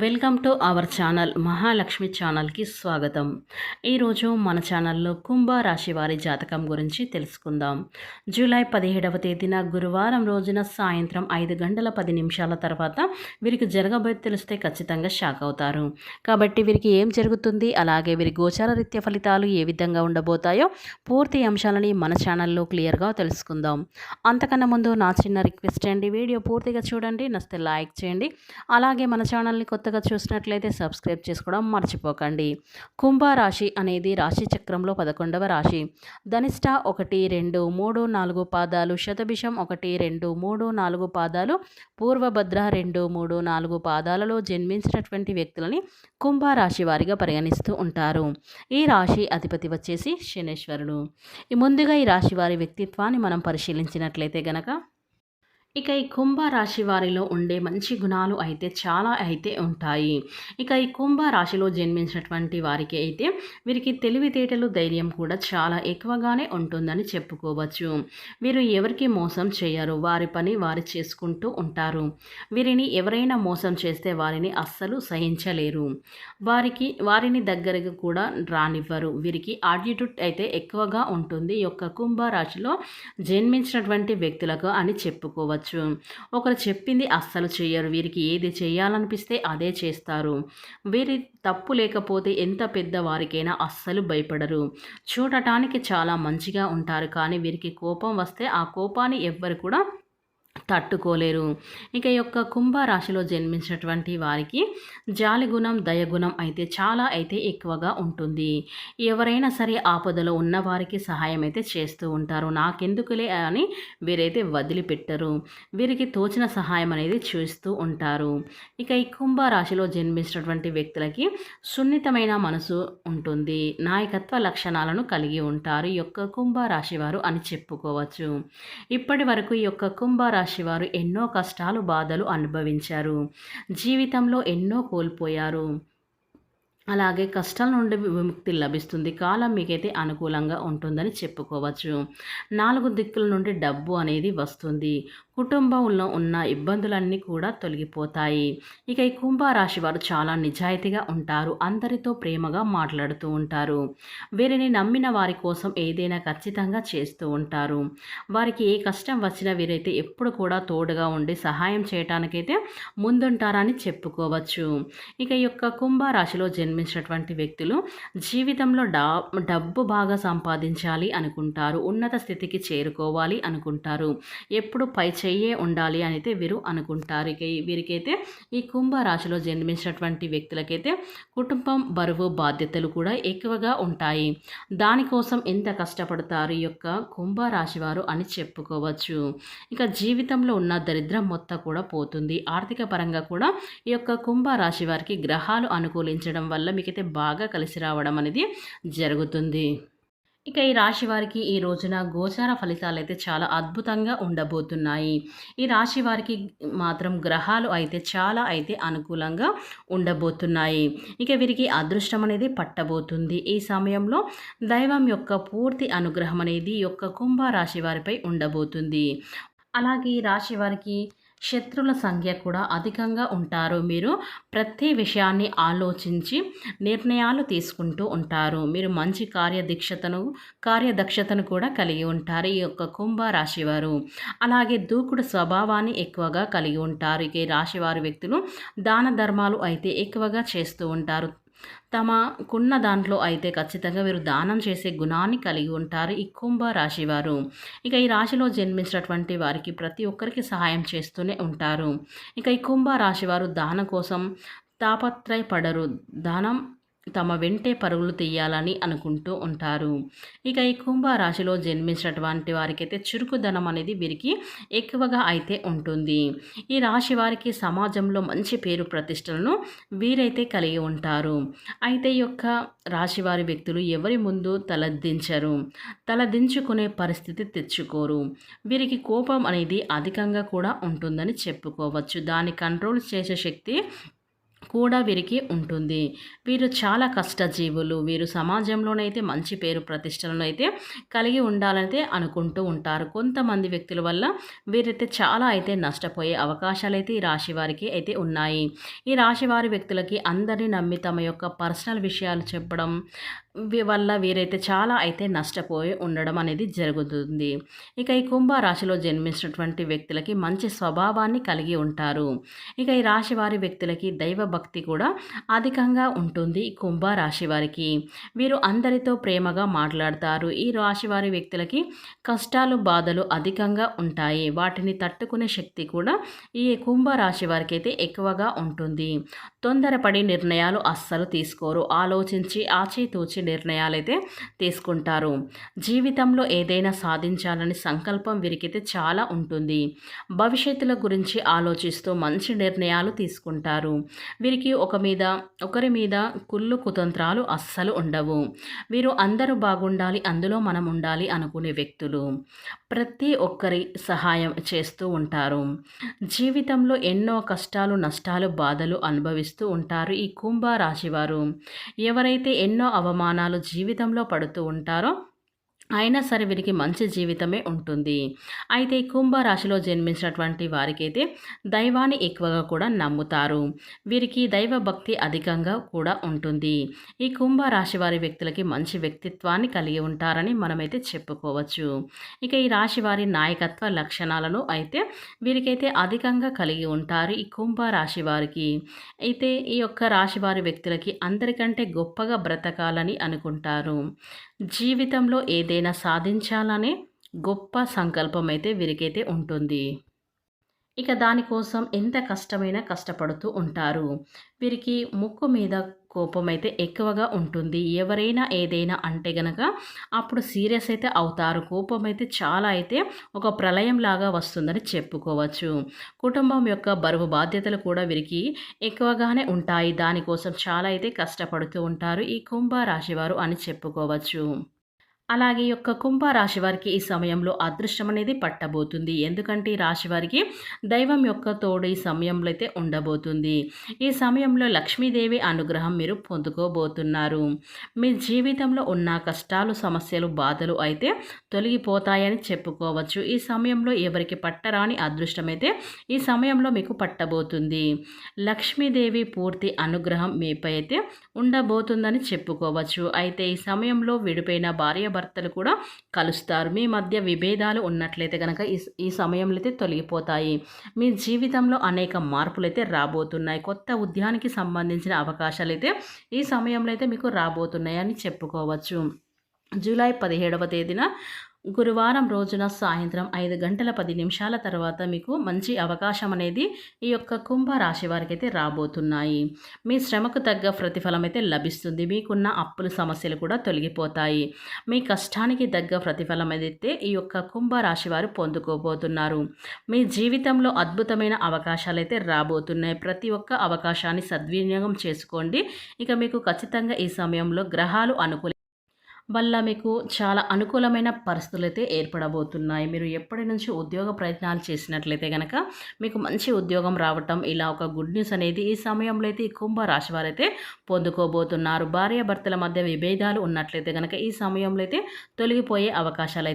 Welcome to our channel Mahalakshmi ఛానల్కి స్వాగతం. ఈరోజు మన ఛానల్లో కుంభ రాశి వారి జాతకం గురించి తెలుసుకుందాం. జూలై పదిహేడవ తేదీన గురువారం రోజున సాయంత్రం ఐదు గంటల పది నిమిషాల తర్వాత వీరికి జరగబోయే తెలిస్తే ఖచ్చితంగా షాక్ అవుతారు. కాబట్టి వీరికి ఏం జరుగుతుంది అలాగే వీరి గోచార రీత్య ఫలితాలు ఏ విధంగా ఉండబోతాయో పూర్తి అంశాలని మన ఛానల్లో క్లియర్గా తెలుసుకుందాం. అంతకన్నా ముందు నా చిన్న రిక్వెస్ట్ అండి వీడియో పూర్తిగా చూడండి నస్తే లైక్ చేయండి అలాగే మన ఛానల్ని కొత్తగా చూసినట్లయితే సబ్స్క్రైబ్ చేసుకోవడం మర్చిపోకండి. కుంభరాశి అనేది రాశి చక్రంలో పదకొండవ రాశి. ధనిష్ట ఒకటి రెండు మూడు నాలుగు పాదాలు. శతభిషం ఒకటి రెండు మూడు నాలుగు పాదాలు. పూర్వభద్ర రెండు మూడు నాలుగు పాదాలలో జన్మించినటువంటి వ్యక్తులని కుంభరాశి వారిగా పరిగణిస్తూ ఉంటారు. ఈ రాశి అధిపతి వచ్చేసి శనేశ్వరుడు. ఈ ముందుగా ఈ రాశి వారి వ్యక్తిత్వాన్ని మనం పరిశీలించినట్లయితే గనక ఇక ఈ కుంభ రాశి వారిలో ఉండే మంచి గుణాలు అయితే చాలా అయితే ఉంటాయి. ఇక ఈ కుంభ రాశిలో జన్మించినటువంటి వారికి అయితే వీరికి తెలివితేటలు ధైర్యం కూడా చాలా ఎక్కువగానే ఉంటుందని చెప్పుకోవచ్చు. వీరు ఎవరికి మోసం చేయరు వారి పని వారు చేసుకుంటూ ఉంటారు. వీరిని ఎవరైనా మోసం చేస్తే వారిని అస్సలు సహించలేరు. వారికి వారిని దగ్గరకు కూడా రానివ్వరు. వీరికి ఆటిట్యూడ్ అయితే ఎక్కువగా ఉంటుంది. ఈ యొక్క కుంభ రాశిలో జన్మించినటువంటి వ్యక్తులకు అని చెప్పుకోవచ్చు. ఒకరు చెప్పింది అస్సలు చేయరు వీరికి ఏది చేయాలనిపిస్తే అదే చేస్తారు. వీరి తప్పు లేకపోతే ఎంత పెద్ద వారికైనా అస్సలు భయపడరు. చూడటానికి చాలా మంచిగా ఉంటారు. కానీ వీరికి కోపం వస్తే ఆ కోపాన్ని ఎవ్వరు కూడా తట్టుకోలేరు. ఇక ఈ యొక్క కుంభరాశిలో జన్మించినటువంటి వారికి జాలిగుణం దయగుణం అయితే చాలా అయితే ఎక్కువగా ఉంటుంది. ఎవరైనా సరే ఆపదలో ఉన్న వారికి సహాయం అయితే చేస్తూ ఉంటారు. నాకెందుకులే అని వీరైతే వదిలిపెట్టరు. వీరికి తోచిన సహాయం అనేది చేస్తూ ఉంటారు. ఇక ఈ కుంభరాశిలో జన్మించినటువంటి వ్యక్తులకి సున్నితమైన మనసు ఉంటుంది. నాయకత్వ లక్షణాలను కలిగి ఉంటారు. ఈ యొక్క కుంభరాశి వారు అని చెప్పుకోవచ్చు. ఇప్పటి వరకు ఈ యొక్క కుంభరాశి వారు ఎన్నో కష్టాలు బాధలు అనుభవించారు. జీవితంలో ఎన్నో కోల్పోయారు. అలాగే కష్టాల నుండి విముక్తి లభిస్తుంది. కాలం మీకైతే అనుకూలంగా ఉంటుందని చెప్పుకోవచ్చు. నాలుగు దిక్కుల నుండి డబ్బు అనేది వస్తుంది. కుటుంబంలో ఉన్న ఇబ్బందులన్నీ కూడా తొలగిపోతాయి. ఇక ఈ కుంభరాశి వారు చాలా నిజాయితీగా ఉంటారు. అందరితో ప్రేమగా మాట్లాడుతూ ఉంటారు. వీరిని నమ్మిన వారి కోసం ఏదైనా ఖచ్చితంగా చేస్తూ ఉంటారు. వారికి ఏ కష్టం వచ్చినా వీరైతే ఎప్పుడు కూడా తోడుగా ఉండి సహాయం చేయటానికైతే ముందుంటారని చెప్పుకోవచ్చు. ఇక ఈ యొక్క కుంభరాశిలో జన్మించినటువంటి వ్యక్తులు జీవితంలో డా డబ్బు బాగా సంపాదించాలి అనుకుంటారు ఉన్నత స్థితికి చేరుకోవాలి అనుకుంటారు. ఎప్పుడు పై చెయ్యే ఉండాలి అని అయితే వీరు అనుకుంటారు. ఇక వీరికైతే ఈ కుంభ రాశిలో జన్మించినటువంటి వ్యక్తులకైతే కుటుంబం బరువు బాధ్యతలు కూడా ఎక్కువగా ఉంటాయి. దానికోసం ఎంత కష్టపడతారు ఈ యొక్క కుంభ రాశి వారు అని చెప్పుకోవచ్చు. ఇక జీవితంలో ఉన్న దరిద్రం మొత్తం కూడా పోతుంది. ఆర్థిక పరంగా కూడా ఈ యొక్క కుంభ రాశి వారికి గ్రహాలు అనుకూలించడం వల్ల మీకైతే బాగా కలిసి రావడం అనేది జరుగుతుంది. ఇక ఈ రాశి వారికి ఈ రోజున గోచార ఫలితాలు అయితే చాలా అద్భుతంగా ఉండబోతున్నాయి. ఈ రాశి వారికి మాత్రం గ్రహాలు అయితే చాలా అయితే అనుకూలంగా ఉండబోతున్నాయి. ఇక వీరికి అదృష్టం అనేది పట్టబోతుంది. ఈ సమయంలో దైవం యొక్క పూర్తి అనుగ్రహం అనేది యొక్క కుంభ రాశి వారిపై ఉండబోతుంది. అలాగే ఈ రాశి వారికి శత్రుల సంఖ్య కూడా అధికంగా ఉంటారు. మీరు ప్రతి విషయాన్ని ఆలోచించి నిర్ణయాలు తీసుకుంటూ ఉంటారు. మీరు మంచి కార్యదీక్షతను కార్యదక్షతను కూడా కలిగి ఉంటారు. ఈ యొక్క కుంభ రాశివారు అలాగే దూకుడు స్వభావాన్ని ఎక్కువగా కలిగి ఉంటారు. ఇక ఈ రాశివారి వ్యక్తులు దాన ధర్మాలు అయితే ఎక్కువగా చేస్తూ ఉంటారు. తమకున్న దాంట్లో అయితే ఖచ్చితంగా వీరు దానం చేసే గుణాన్ని కలిగి ఉంటారు ఈ కుంభ రాశి వారు. ఇక ఈ రాశిలో జన్మించినటువంటి వారికి ప్రతి ఒక్కరికి సహాయం చేస్తూనే ఉంటారు. ఇక ఈ కుంభ రాశి వారు దానం కోసం తాపత్రయపడరు. దానం తమ వెంటే పరుగులు తీయాలని అనుకుంటూ ఉంటారు. ఇక ఈ కుంభ రాశిలో జన్మించినటువంటి వారికైతే చురుకుదనం అనేది వీరికి ఎక్కువగా అయితే ఉంటుంది. ఈ రాశి వారికి సమాజంలో మంచి పేరు ప్రతిష్టలను వీరైతే కలిగి ఉంటారు. అయితే ఈ యొక్క రాశి వారి వ్యక్తులు ఎవరి ముందు తలదించరు. తలదించుకునే పరిస్థితి తెచ్చుకోరు. వీరికి కోపం అనేది అధికంగా కూడా ఉంటుందని చెప్పుకోవచ్చు. దాన్ని కంట్రోల్ చేసే శక్తి కూడా వీరికి ఉంటుంది. వీరు చాలా కష్టజీవులు. వీరు సమాజంలోనైతే మంచి పేరు ప్రతిష్టలను అయితే కలిగి ఉండాలైతే అనుకుంటూ ఉంటారు. కొంతమంది వ్యక్తుల వల్ల వీరైతే చాలా అయితే నష్టపోయే అవకాశాలు అయితే ఈ రాశి వారికి అయితే ఉన్నాయి. ఈ రాశి వారి వ్యక్తులకి అందరినీ నమ్మి తమ యొక్క పర్సనల్ విషయాలు చెప్పడం వల్ల వీరైతే చాలా అయితే నష్టపోయి ఉండడం అనేది జరుగుతుంది. ఇక ఈ కుంభ రాశిలో జన్మించినటువంటి వ్యక్తులకి మంచి స్వభావాన్ని కలిగి ఉంటారు. ఇక ఈ రాశి వారి వ్యక్తులకి దైవ భక్తి కూడా అధికంగా ఉంటుంది ఈ కుంభ రాశి వారికి. వీరు అందరితో ప్రేమగా మాట్లాడతారు. ఈ రాశి వారి వ్యక్తులకి కష్టాలు బాధలు అధికంగా ఉంటాయి. వాటిని తట్టుకునే శక్తి కూడా ఈ కుంభ రాశి వారికి అయితే ఎక్కువగా ఉంటుంది. తొందరపడి నిర్ణయాలు అస్సలు తీసుకోరు. ఆలోచించి ఆచితూచి నిర్ణయాలైతే తీసుకుంటారు. జీవితంలో ఏదైనా సాధించాలని సంకల్పం వీరికైతే చాలా ఉంటుంది. భవిష్యత్తుల గురించి ఆలోచిస్తూ మంచి నిర్ణయాలు తీసుకుంటారు. వీరికి ఒక మీద ఒకరి మీద కుళ్ళు కుతంత్రాలు అస్సలు ఉండవు. వీరు అందరూ బాగుండాలి అందులో మనం ఉండాలి అనుకునే వ్యక్తులు. ప్రతి ఒక్కరి సహాయం చేస్తూ ఉంటారు. జీవితంలో ఎన్నో కష్టాలు నష్టాలు బాధలు అనుభవిస్తూ ఉంటారు ఈ కుంభ రాశివారు ఎవరైతే ఎన్నో అవమానాలు జీవితంలో పడుతూ ఉంటారో అయినా సరే వీరికి మంచి జీవితమే ఉంటుంది. అయితే కుంభరాశిలో జన్మించినటువంటి వారికైతే దైవాన్ని ఎక్కువగా కూడా నమ్ముతారు. వీరికి దైవ భక్తి అధికంగా కూడా ఉంటుంది. ఈ కుంభరాశి వారి వ్యక్తులకి మంచి వ్యక్తిత్వాన్ని కలిగి ఉంటారని మనమైతే చెప్పుకోవచ్చు. ఇక ఈ రాశి వారి నాయకత్వ లక్షణాలను అయితే వీరికైతే అధికంగా కలిగి ఉంటారు ఈ కుంభరాశి వారికి. అయితే ఈ యొక్క రాశి వారి వ్యక్తులకి అందరికంటే గొప్పగా బ్రతకాలని అనుకుంటారు. జీవితంలో ఏదైనా సాధించాలనే గొప్ప సంకల్పం అయితే వీరికైతే ఉంటుంది. ఇక దానికోసం ఎంత కష్టమైనా కష్టపడుతూ ఉంటారు. వీరికి ముక్కు మీద కోపం అయితే ఎక్కువగా ఉంటుంది. ఎవరైనా ఏదైనా అంటే గనక అప్పుడు సీరియస్ అయితే అవుతారు. కోపం అయితే చాలా అయితే ఒక ప్రళయం లాగా వస్తుందని చెప్పుకోవచ్చు. కుటుంబం యొక్క బరువు బాధ్యతలు కూడా వీరికి ఎక్కువగానే ఉంటాయి. దానికోసం చాలా అయితే కష్టపడుతూ ఉంటారు ఈ కుంభ రాశివారు అని చెప్పుకోవచ్చు. అలాగే యొక్క కుంభ రాశి వారికి ఈ సమయంలో అదృష్టం అనేది పట్టబోతుంది. ఎందుకంటే ఈ రాశి వారికి దైవం యొక్క తోడు ఈ సమయంలో అయితే ఉండబోతుంది. ఈ సమయంలో లక్ష్మీదేవి అనుగ్రహం మీరు పొందుకోబోతున్నారు. మీ జీవితంలో ఉన్న కష్టాలు సమస్యలు బాధలు అయితే తొలగిపోతాయని చెప్పుకోవచ్చు. ఈ సమయంలో ఎవరికి పట్టరాని అదృష్టం అయితే ఈ సమయంలో మీకు పట్టబోతుంది. లక్ష్మీదేవి పూర్తి అనుగ్రహం మీపై అయితే ఉండబోతుందని చెప్పుకోవచ్చు. అయితే ఈ సమయంలో విడిపోయిన భార్యాభర్తలు కూడా కలుస్తారు. మీ మధ్య విభేదాలు ఉన్నట్లయితే కనుక ఈ ఈ సమయంలో అయితే తొలగిపోతాయి. మీ జీవితంలో అనేక మార్పులు అయితే రాబోతున్నాయి. కొత్త ఉద్యానికి సంబంధించిన అవకాశాలు అయితే ఈ సమయంలో అయితే మీకు రాబోతున్నాయి అని చెప్పుకోవచ్చు. జూలై పదిహేడవ తేదీన గురువారం రోజున సాయంత్రం ఐదు గంటల పది నిమిషాల తర్వాత మీకు మంచి అవకాశం అనేది ఈ యొక్క కుంభ రాశి వారికి అయితే రాబోతున్నాయి. మీ శ్రమకు తగ్గ ప్రతిఫలం అయితే లభిస్తుంది. మీకున్న అప్పుల సమస్యలు కూడా తొలగిపోతాయి. మీ కష్టానికి తగ్గ ప్రతిఫలం అయితే ఈ యొక్క కుంభ రాశి వారు పొందుకోబోతున్నారు. మీ జీవితంలో అద్భుతమైన అవకాశాలు అయితే రాబోతున్నాయి. ప్రతి ఒక్క అవకాశాన్ని సద్వినియోగం చేసుకోండి. ఇక మీకు ఖచ్చితంగా ఈ సమయంలో గ్రహాలు అనుకూల వల్ల మీకు చాలా అనుకూలమైన పరిస్థితులు అయితే ఏర్పడబోతున్నాయి. మీరు ఎప్పటి నుంచి ఉద్యోగ ప్రయత్నాలు చేసినట్లయితే కనుక మీకు మంచి ఉద్యోగం రావటం ఇలా ఒక గుడ్ న్యూస్ అనేది ఈ సమయంలో అయితే ఈ కుంభ రాశి వారైతే పొందుకోబోతున్నారు. భార్యాభర్తల మధ్య విభేదాలు ఉన్నట్లయితే కనుక ఈ సమయంలో అయితే తొలగిపోయే అవకాశాలు అయితే